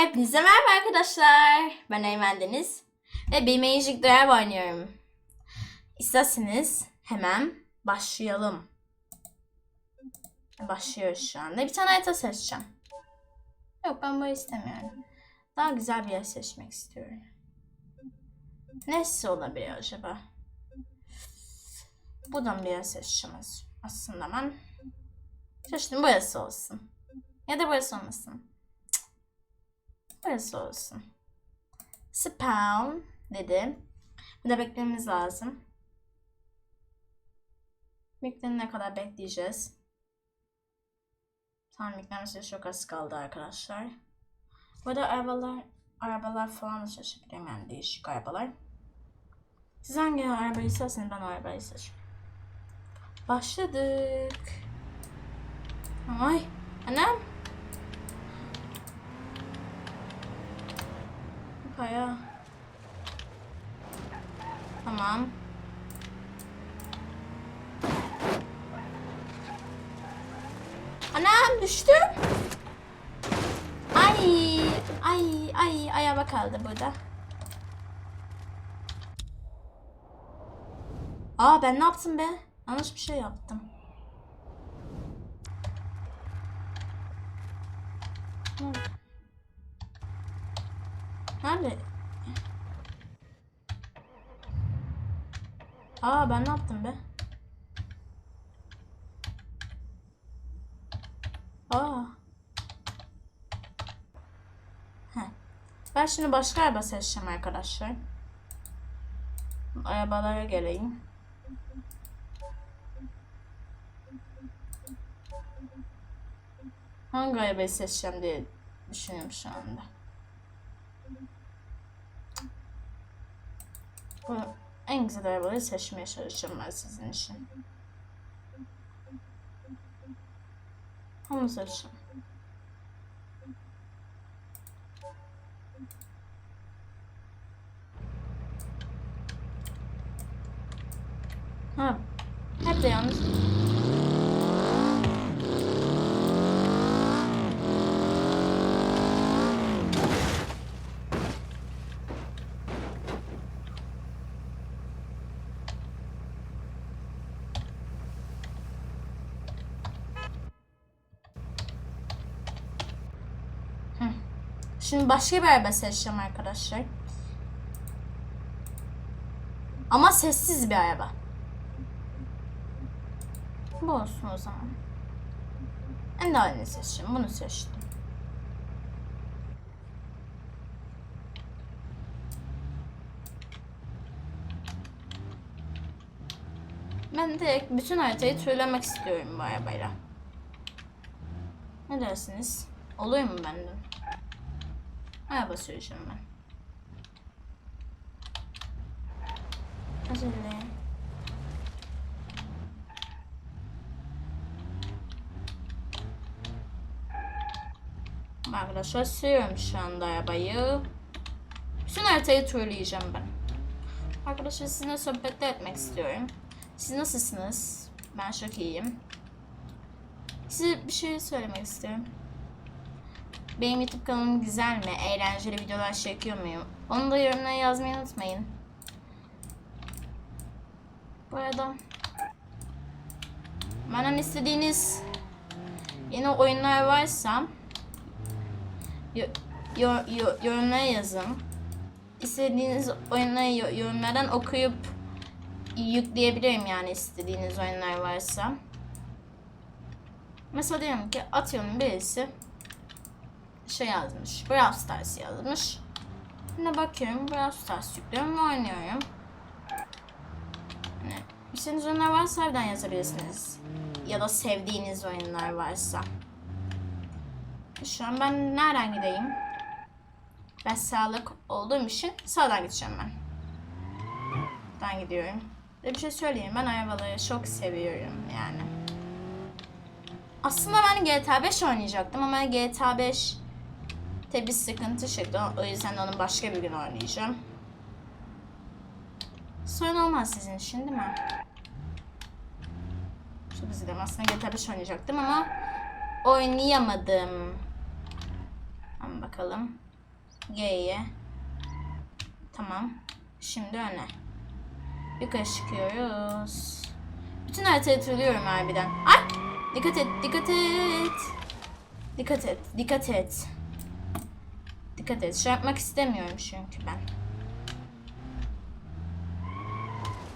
Hepinize merhaba arkadaşlar. Ben Eymen Deniz ve bir Magic Drive oynuyorum. İsterseniz hemen başlayalım. Başlıyoruz şu anda. Bir tane harita seçeceğim. Yok ben böyle istemiyorum. Daha güzel bir yer seçmek istiyorum. Nesi olabilir acaba? Buradan bir yer seçeceğim aslında ben. Seçtim burası olsun. Ya da burası olmasın. Burası olsun. Spawn dedim. Bir de beklememiz lazım. Beklenene kadar bekleyeceğiz. Tam beklemesi çok az kaldı arkadaşlar. Burada arabalar arabalar falan da seçebilirim yani değişik arabalar. Siz hangi arabayı isterseniz ben o arabayı seçiyorum. Başladık. Ay anam. Kaya. Tamam. Anam düştüm. Ay ay ay ayağıma kaldı burada. Aa ben ne yaptım be? Yanlış bir şey yaptım. Nerede? Aa ben ne yaptım be? Aa. Heh. Ben şimdi başka araba seçeceğim arkadaşlar. Arabalara geleyim. Hangi arabayı seçeceğim diye düşünüyorum şu anda. Bu en güzel arabayı seçmeye çalışacağım ben sizin için. Onu seçeceğim. Ha. Hep de yanlış. Şimdi başka bir araba seçeceğim arkadaşlar. Ama sessiz bir araba. Bu olsun o zaman. En daha seçeceğim. Bunu seçtim. Ben direkt bütün haritayı turlamak istiyorum bu arabayla. Ne dersiniz? Oluyor mu benden? Araba süreceğim ben. Hazırlayayım. Arkadaşlar sürüyorum şu anda arabayı. Bütün haritayı turlayacağım ben. Arkadaşlar sizinle sohbet etmek istiyorum. Siz nasılsınız? Ben çok iyiyim. Size bir şey söylemek istiyorum. Benim YouTube kanalım güzel mi? Eğlenceli videolar çekiyor muyum? Onu da yorumlara yazmayı unutmayın. Bu arada benden istediğiniz yeni oyunlar varsa yo, yo, yo, yorumlara yazın. İstediğiniz oyunları yo- yorumlardan okuyup yükleyebilirim yani istediğiniz oyunlar varsa. Mesela diyelim ki atıyorum birisi şey yazmış. Brawl Stars yazmış. Şimdi bakıyorum Brawl Stars yüklüyorum ve oynuyorum. Yani, istediğiniz oyunlar varsa evden yazabilirsiniz. Ya da sevdiğiniz oyunlar varsa. Şu an ben nereden gideyim? Ben sağlık olduğum için sağdan gideceğim ben. Ben gidiyorum. Bir şey söyleyeyim ben arabaları çok seviyorum yani. Aslında ben GTA 5 oynayacaktım ama GTA 5 Tabi sıkıntı çıktı. O yüzden onu başka bir gün oynayacağım. Sorun olmaz sizin için değil mi? Çok üzüldüm. Aslında GTA 5 oynayacaktım ama oynayamadım. Hemen bakalım. G'ye. Tamam. Şimdi öne. Yukarı çıkıyoruz. Bütün haritayı turluyorum harbiden. Ay! Dikkat et, dikkat et. Dikkat et, dikkat et. Dikkat et. Şey yapmak istemiyorum çünkü ben.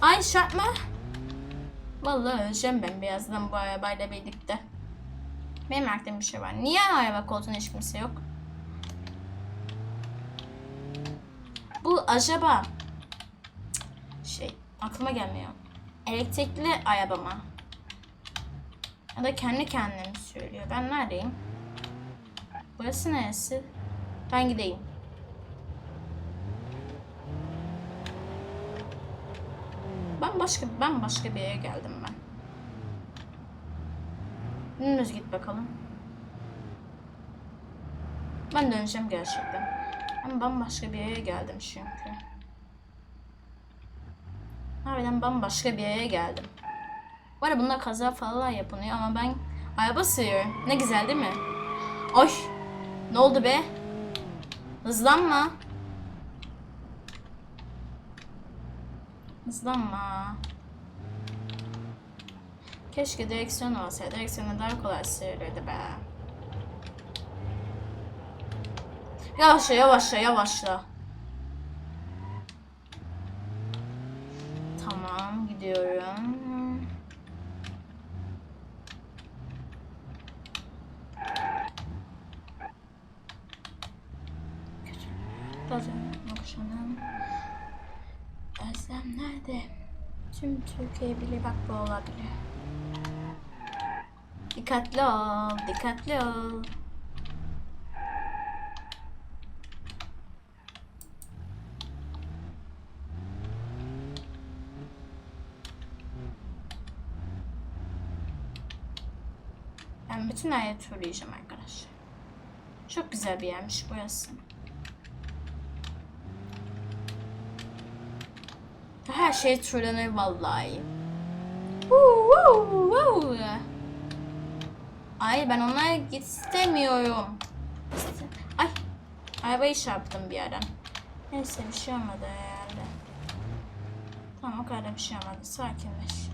Ay çarpma. Vallahi öleceğim ben birazdan bu arabayla birlikte. Benim aklımda bir şey var. Niye araba koltuğunda hiç kimse yok? Bu acaba şey aklıma gelmiyor. Elektrikli araba mı? Ya da kendi kendine mi söylüyor? Ben neredeyim? Burası neresi? Ben gideyim. Ben başka ben başka bir yere geldim ben. Dümdüz git bakalım. Ben döneceğim gerçekten. Ama bambaşka bir yere geldim çünkü. Harbiden bambaşka bir yere geldim. Bu arada bunda kaza falan yapılıyor ama ben araba sürüyorum. Ne güzel değil mi? Ay! Ne oldu be? Hızlanma. Hızlanma. Keşke direksiyon olsaydı. Direksiyonu daha kolay sürülürdü be. Yavaşla yavaşla yavaşla. Tamam gidiyorum. Özlem akşamım. Özlem nerede? Tüm Türkiye bile bak bu olabilir. Dikkatli ol, dikkatli ol. Ben bütün ayı turlayacağım arkadaşlar. Çok güzel bir yermiş burası. Her şey turlanır vallahi. Ay ben onlara git istemiyorum. İste- Ay arabayı çarptım bir yerden. Neyse bir şey olmadı herhalde. Tamam o kadar bir şey olmadı. Sakinleş.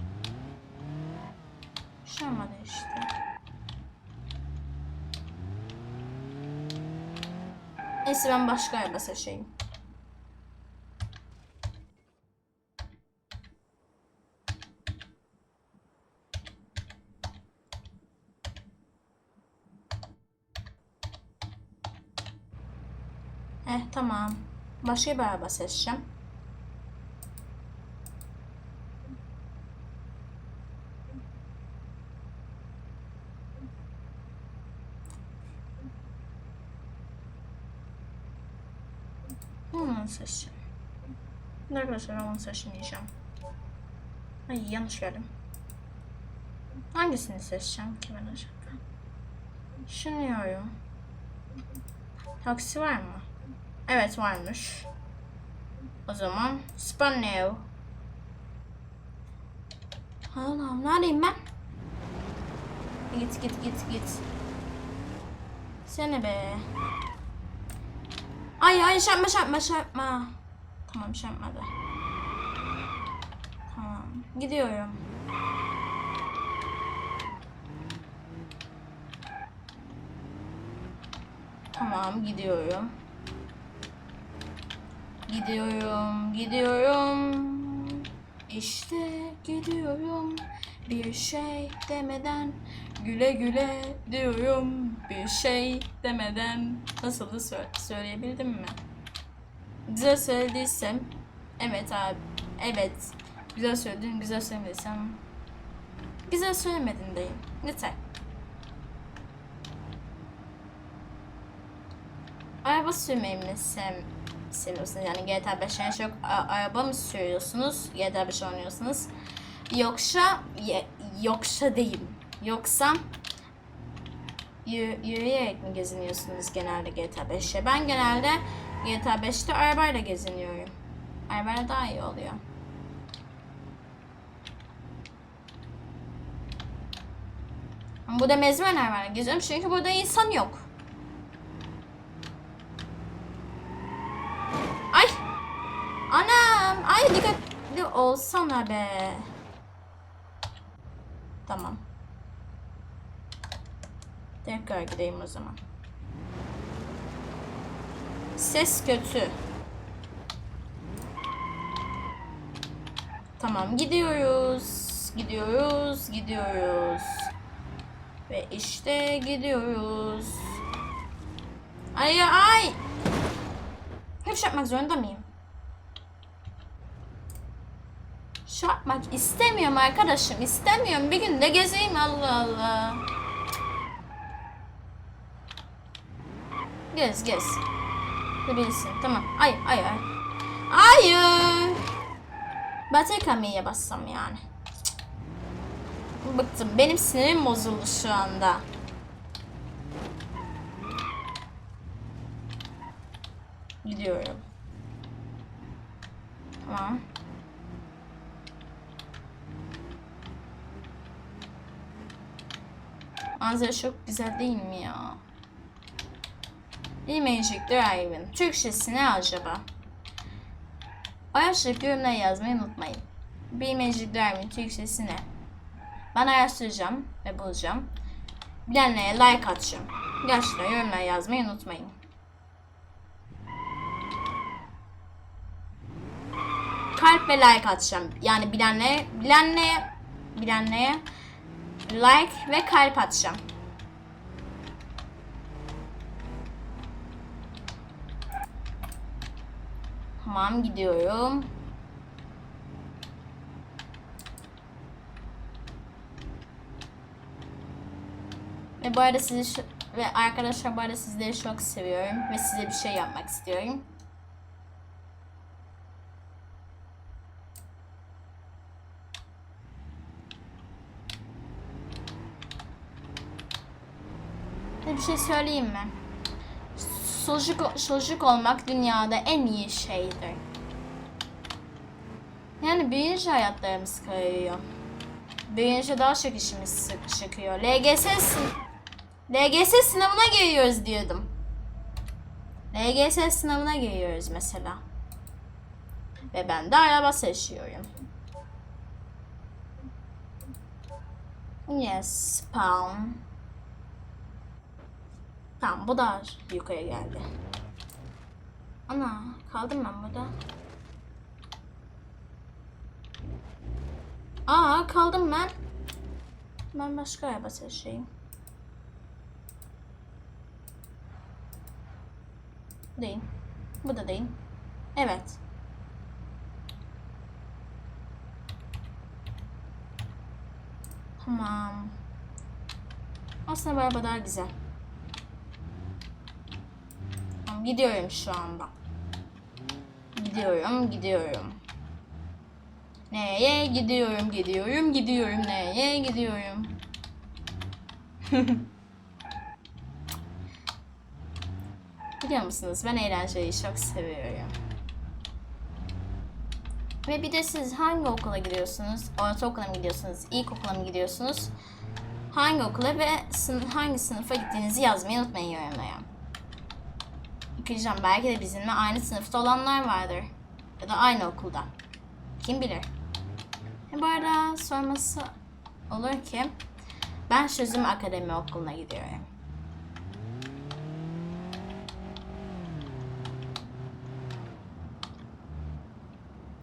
Bir şey olmadı işte. Neyse ben başka araba seçeyim. Eh tamam. Başka bir araba seçeceğim. Onu seçeceğim. Arkadaşlar ben onu seçmeyeceğim. Ay yanlış verdim. Hangisini seçeceğim ki ben acaba? Düşünüyorum. Taksi var mı? Evet varmış. O zaman Spanneo. Allah'ım neredeyim ben? Git git git git. Sene be. Ay ay çarpma çarpma çarpma. Tamam çarpmadı. Tamam gidiyorum. Tamam gidiyorum. Gidiyorum, gidiyorum. İşte gidiyorum. Bir şey demeden güle güle diyorum. Bir şey demeden nasıl da sö- söyleyebildim mi? Güzel söylediysem evet abi. Evet. Güzel söyledin, güzel söylemediysem güzel söylemedin diyeyim. Lütfen. Araba sürmeyi mi sev seviyorsunuz? Yani GTA 5'ten çok a- araba mı sürüyorsunuz? GTA 5 oynuyorsunuz? Yoksa yoksa değil. Yoksa yürü- yürüyerek mi geziniyorsunuz genelde GTA 5'te? Ben genelde GTA 5'te arabayla geziniyorum. Arabayla daha iyi oluyor. Burada mezmen arabayla geziyorum çünkü burada insan yok. Ay dikkatli olsana be. Tamam. Tekrar gideyim o zaman. Ses kötü. Tamam gidiyoruz. Gidiyoruz. Gidiyoruz. Ve işte gidiyoruz. Ay ay. Hep şey yapmak zorunda mıyım? Yapmak istemiyorum arkadaşım. istemiyorum. Bir gün de gezeyim Allah Allah. Gez gez. De bilsin. Tamam. Ay ay ay. Hayır. Ben tek hamleye bassam yani. Bıktım. Benim sinirim bozuldu şu anda. Gidiyorum. Tamam. Manzara çok güzel değil mi ya? Magic Drive'ın Türkçesi ne acaba? Araştırıp yorumlara yazmayı unutmayın. Bir Magic Drive'ın Türkçesi ne? Ben araştıracağım ve bulacağım. Bilenlere like atacağım. Gerçekten yorumlara yazmayı unutmayın. Kalp ve like atacağım. Yani bilenlere, bilenlere, bilenlere like ve kalp atacağım. Tamam gidiyorum. Ve bu arada sizi ve arkadaşlar bu arada sizleri çok seviyorum ve size bir şey yapmak istiyorum. Bir şey söyleyeyim mi? Çocuk, çocuk olmak dünyada en iyi şeydir. Yani büyüyünce hayatlarımız kayıyor. Büyüyünce daha çok işimiz sık çıkıyor. LGS, LGS sınavına giriyoruz diyordum. LGS sınavına giriyoruz mesela. Ve ben de araba seçiyorum. Yes, spawn. Tamam bu da yukarı geldi. Ana kaldım ben burada. Aa kaldım ben. Ben başka araba seçeyim. Değil. Bu da değil. Evet. Tamam. Aslında bu araba daha güzel. Tamam, gidiyorum şu anda. Gidiyorum, gidiyorum. Neye gidiyorum, gidiyorum, gidiyorum. Neye gidiyorum? Biliyor musunuz ben eğlenceyi çok seviyorum. Ve bir de siz hangi okula gidiyorsunuz? Ortaokula mı gidiyorsunuz? İlkokula mı gidiyorsunuz? Hangi okula ve sın- hangi sınıfa gittiğinizi yazmayı unutmayın yorumlara. Okuyacağım. Belki de bizimle aynı sınıfta olanlar vardır. Ya da aynı okulda. Kim bilir. E bu arada sorması olur ki ben Çözüm Akademi Okulu'na gidiyorum.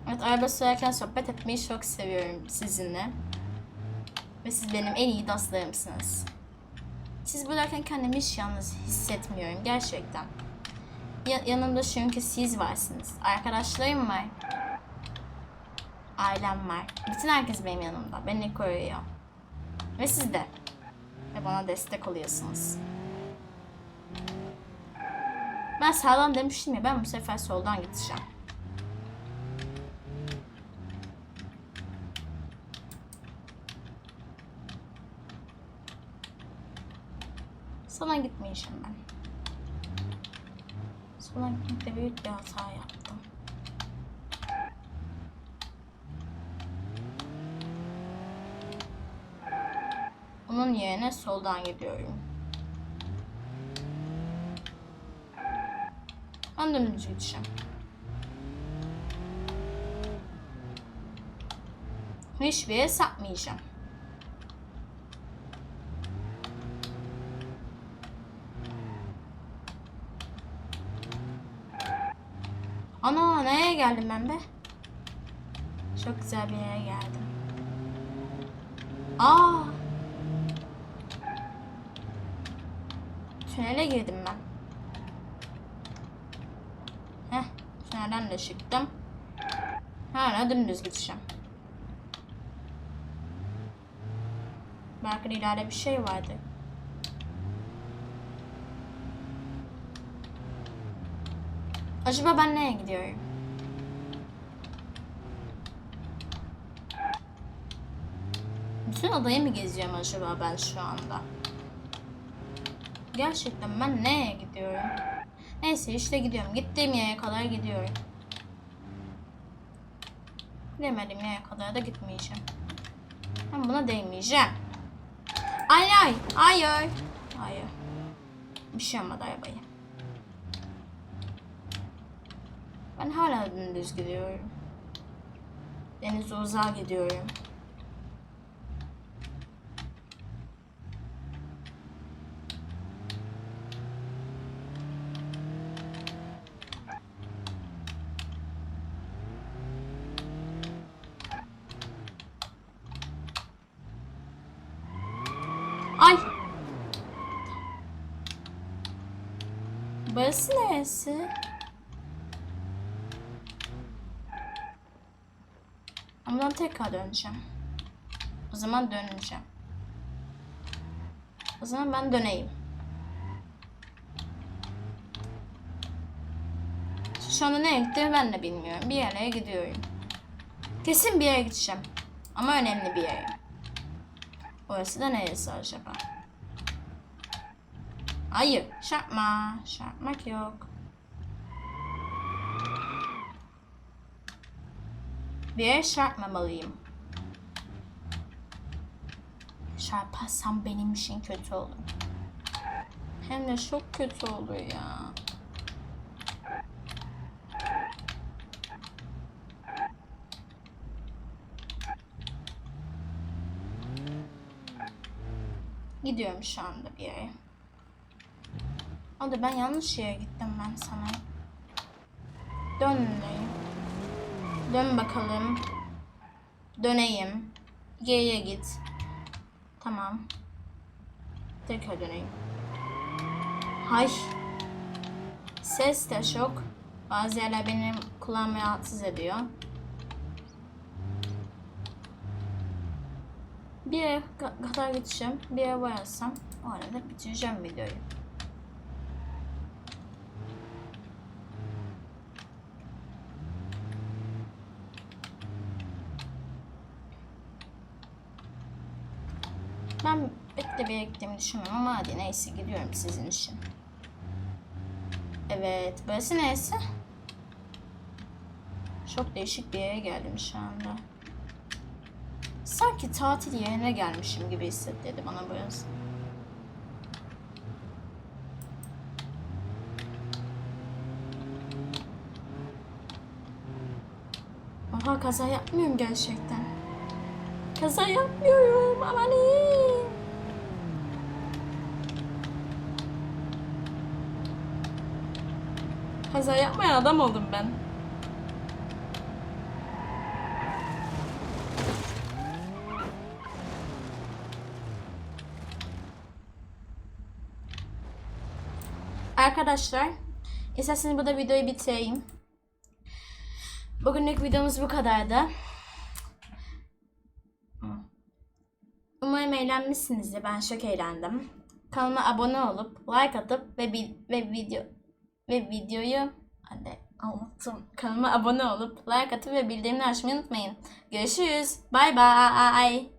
Evet araba sürerken sohbet etmeyi çok seviyorum sizinle. Ve siz benim en iyi dostlarımsınız. Siz buradayken kendimi hiç yalnız hissetmiyorum gerçekten. Ya- yanımda çünkü siz varsınız. Arkadaşlarım var. Ailem var. Bütün herkes benim yanımda. Beni koruyor. Ve siz de. Ve bana destek oluyorsunuz. Ben sağdan demiştim ya ben bu sefer soldan gideceğim. Sola gitmeyeceğim ben. Sola gitmekte büyük bir hata yaptım. Onun yerine soldan gidiyorum. Ben dümdüz gideceğim. Hiçbir yere sapmayacağım. Ana nereye geldim ben be? Çok güzel bir yere geldim. Aa! Tünele girdim ben. Heh, tünelden de çıktım. Hala dümdüz gideceğim. Belki de ileride bir şey vardı. Acaba ben nereye gidiyorum? Bütün adayı mı geziyorum acaba ben şu anda? Gerçekten ben nereye gidiyorum? Neyse işte gidiyorum. Gittiğim yere kadar gidiyorum. Gidemediğim yere kadar da gitmeyeceğim. Ben buna değmeyeceğim. Ay ay. Hayır. Hayır. Bir şey olmadı arabayı. Ben hala dümdüz gidiyorum. Denize uzağa gidiyorum. Ay. Burası neresi? Ben tekrar döneceğim. O zaman döneceğim. O zaman ben döneyim. Şu anda nereye gittiğimi ben de bilmiyorum. Bir yere gidiyorum. Kesin bir yere gideceğim. Ama önemli bir yere. Orası da neresi acaba? Hayır, çarpma. Çarpmak yok. Yere çarpmamalıyım. Çarparsam benim için kötü olur. Hem de çok kötü olur ya. Gidiyorum şu anda bir yere. Da ben yanlış yere gittim ben sana. Dön. Dön bakalım. Döneyim. Geriye git. Tamam. Tekrar döneyim. Hay. Ses de çok. Bazı yerler benim kulağımı rahatsız ediyor. Bir yere ka- kadar gideceğim. Bir yere varsam o arada bitireceğim videoyu. Ben gittiğimi düşünmüyorum ama hadi neyse gidiyorum sizin için. Evet, burası neresi? Çok değişik bir yere geldim şu anda. Sanki tatil yerine gelmişim gibi hissettirdi bana burası. Oha kaza yapmıyorum gerçekten. Kaza yapmıyorum amanin. Kaza yapmayan adam oldum ben. Arkadaşlar, isterseniz burada videoyu bitireyim. Bugünlük videomuz bu kadardı. Umarım eğlenmişsinizdir. Ben çok eğlendim. Kanalıma abone olup like atıp ve ve video ve videoyu hadi anlattım. Kanalıma abone olup like atıp ve bildirimleri açmayı unutmayın. Görüşürüz. Bay bay.